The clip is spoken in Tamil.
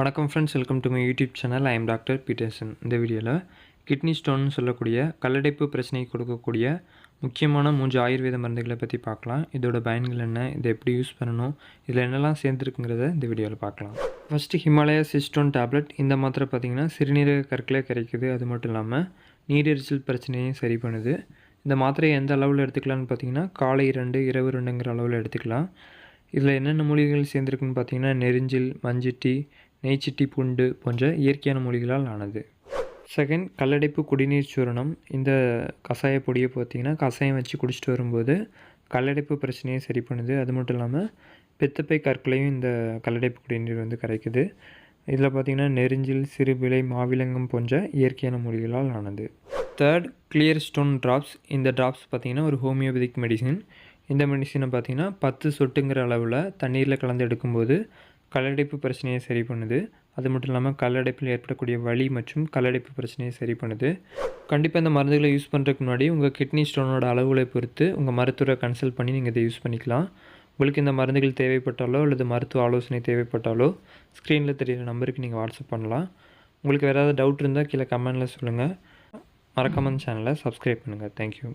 வணக்கம் friends welcome to my YouTube channel I am doctor Peterson இந்த வீடியோவில் கிட்னி ஸ்டோன்னு சொல்லக்கூடிய கல்லடைப்பு பிரச்சனை கொடுக்கக்கூடிய முக்கியமான மூன்று ஆயுர்வேத மருந்துகளை பற்றி பார்க்கலாம். இதோட பயன்கள் என்ன? இதை எப்படி யூஸ் பண்ணணும்? இதில் என்னெல்லாம் சேர்ந்துருக்குங்கிறத இந்த வீடியோவில் பார்க்கலாம். ஃபஸ்ட்டு ஹிமாலயா சிஸ்டோன் டேப்லெட் இந்த மாத்திரை பார்த்திங்கன்னா சிறுநீரக கற்களை கிடைக்குது அது மட்டும் இல்லாமல் நீரிழிச்சல் பிரச்சனையும் சரி பண்ணுது. இந்த மாத்திரையை எந்த அளவில் எடுத்துக்கலாம்னு பார்த்தீங்கன்னா காலை ரெண்டு இரவு ரெண்டுங்கிற அளவில் எடுத்துக்கலாம். இதில் என்னென்ன மூலிகைகள் சேர்ந்துருக்குன்னு பார்த்தீங்கன்னா நெரிஞ்சில் மஞ்சிட்டி நெய்ச்சிட்டி பூண்டு போன்ற இயற்கையான மூலிகளால் ஆனது. செகண்ட் கல்லடைப்பு குடிநீர் சூரணம். இந்த கஷாய பொடியை பார்த்தீங்கன்னா கஷாயம் வச்சு குடிச்சிட்டு வரும்போது கல்லடைப்பு பிரச்சனையை சரி பண்ணுது. அது மட்டும் இல்லாமல் பித்தப்பை கற்களையும் இந்த கல்லடைப்பு குடிநீர் வந்து கரைக்குது. இதில் பார்த்திங்கன்னா நெருஞ்சில் சிறுபிலை மாவிலங்கம் போன்ற இயற்கையான மூலிகளால் ஆனது. தேர்ட் கிளியர் ஸ்டோன் ட்ராப்ஸ் இந்த ட்ராப்ஸ் பார்த்திங்கன்னா ஒரு ஹோமியோபதிக் மெடிசின் இந்த மெடிசினை பார்த்திங்கன்னா பத்து சொட்டுங்கிற அளவில் தண்ணீரில் கலந்து எடுக்கும்போது கல்லடைப்பு பிரச்சனையை சரி பண்ணுது. அது மட்டும் இல்லாமல் கல்லடைப்பில் ஏற்படக்கூடிய வலி மற்றும் கல்லடைப்பு பிரச்சனையை சரி பண்ணுது. கண்டிப்பாக இந்த மருந்துகளை யூஸ் பண்ணுறதுக்கு முன்னாடி உங்கள் கிட்னி ஸ்டோனோட அளவுகளை பொறுத்து உங்கள் மருத்துவரை கன்சல்ட் பண்ணி நீங்கள் இதை யூஸ் பண்ணிக்கலாம். உங்களுக்கு இந்த மருந்துகள் தேவைப்பட்டாலோ அல்லது மருத்துவ ஆலோசனை தேவைப்பட்டாலோ ஸ்க்ரீனில் தெரியிற நம்பருக்கு நீங்கள் வாட்ஸ்அப் பண்ணலாம். உங்களுக்கு வேறு ஏதாவது டவுட் இருந்தால் கீழே கமெண்டில் சொல்லுங்கள் மறக்காமல் சேனலை சப்ஸ்கிரைப் பண்ணுங்கள் தேங்க்யூ